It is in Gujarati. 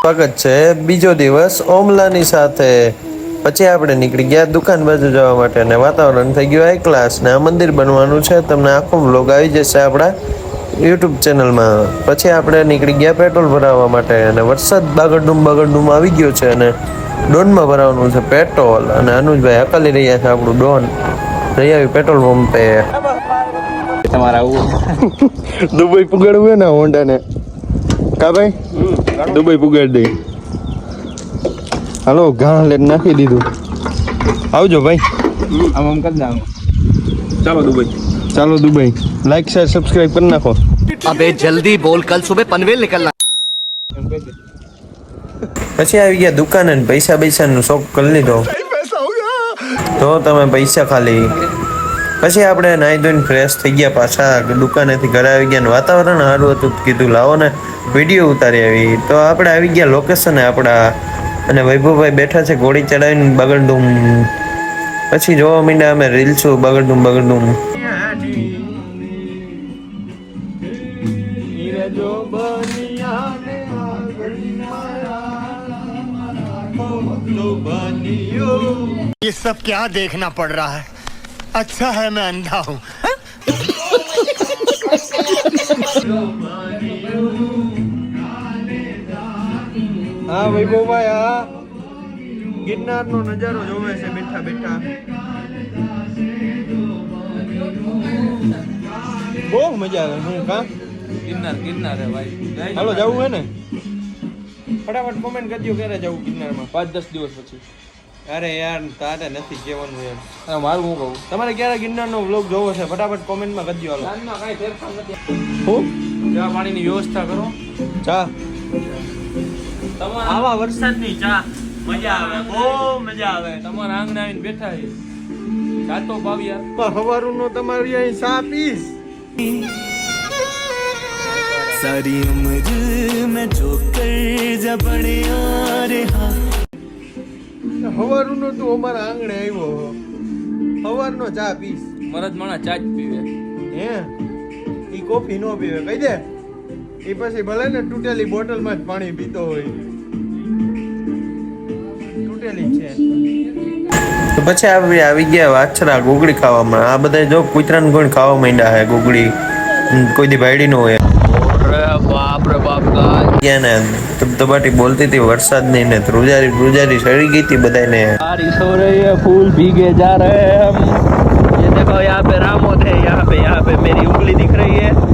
સ્વાગત છે બીજો દિવસ ઓમલાની સાથે. પછી આપણે નીકળી ગયા દુકાન બાજુ જવા માટે અને વાતાવરણ થઈ ગયું હાઈ ક્લાસ ને આ મંદિર બનવાનું છે. તમને આખો વ્લોગ આવી જશે આપણા યુટ્યુબ ચેનલમાં પછી આપણે નીકળી ગયા પેટ્રોલ ભરાવવા માટે અને વરસાદ બાગડનું બાગડુમ આવી ગયો છે અને ડોનમાં ભરાવાનું છે પેટ્રોલ. અને અનુજભાઈ હકાલી રહ્યા છે આપણું ડોન. રહ્યા પેટ્રોલ પંપે. તમારે આવું. દુબઈ પુગાડવું હોય ને હોન્ડાને. કા ભાઈ? દુબઈ પુગાડી દે હાલો ઘા લઈને નાખી દીધું. આવજો ભાઈ. આમ આમ કરી જાઓ ચાલો દુબઈ. ચાલો દુબઈ. લાઈક શેર સબસ્ક્રાઇબ કરી નાખો. અબે જલ્દી બોલ કલ સુબહ પનવેલ નીકળના. પછી આવી ગયા દુકાને પૈસા પૈસાનો શોખ કરી લીધો. તો તમે પૈસા ખાલી પછી આપણે નાહી ધોઈને ફ્રેશ થઈ ગયા પાછા દુકાનેથી ઘરે આવી ગયા ને વાતાવરણ સારું હતું તો કીધું લાવો ને વિડીયો ઉતારી આવી તો આપણે આવી ગયા લોકેશન આપણા અને વૈભવભાઈ બેઠા છે ઘોડી ચડાવીને બગડુમ પછી જોવા માંડ્યા અમે રીલ છું બગડુમ બગડુમ ये सब क्या देखना पड़ रहा है अच्छा है मैं अंधा हूँ હા વૈભવભાઈ હા ગિરનારનો નજારો જોવે છે બેઠા બેઠા બહુ મજા આવે હું કા ગિરનાર ગિરનાર હે ભાઈ હાલો જવું હે ને ફટાફટ કોમેન્ટ કરજો ક્યારે જવું ગિરનારમાં પાંચ દસ દિવસ પછી અરે યાર તારે નથી કહેવાનું એમ. અરે મારું હું કહું? તમારે ક્યારે ગિરનારનો વ્લોગ જોવો છે? ફટાફટ કોમેન્ટમાં કરી દો હાલો. કાંઈ ફેરફાર નથી. પાણીની વ્યવસ્થા કરો. ચા? આવા વરસાદની ચા. મજા આવે બહુ મજા આવે. તમારા આંગણે આવીને બેઠા છે. ચાતો ભાવ્યા યાર હવારું નો તમારી અહીં ચા પીશ. સારી ઉમર મેં જો કર જબડે હવારુંનો તું અમારા આંગણે આવ્યો. હવારનો ચા પીશ. મરદ માણા ચા જ પીવે. હે? ઈ કોફી નો પીવે. કહી દે. ઈ પછી ભલે ને તૂટેલી બોટલમાં જ પાણી પીતો હોય. તૂટેલી છે. તો પછી આવી આવી ગયા વાછરા ગુગળી ખાવામાં. આ બધા જો કુતરાનું કોઈ ખાવા માંડ્યા હે ગુગળી. કોઈ દી ભાઈડી ન હોય. બાપ રે બાપ ગયા ને ધબધબાટી બોલતી હતી વરસાદ ની ને ધ્રુજારી ધ્રુજારી સડી ગઈ હતી બધાને बारिश हो रही है फूल भीगे जा रहे हैं हम ये देखो यहाँ पे रामोद है यहाँ पे यहाँ पे मेरी उंगली दिख रही है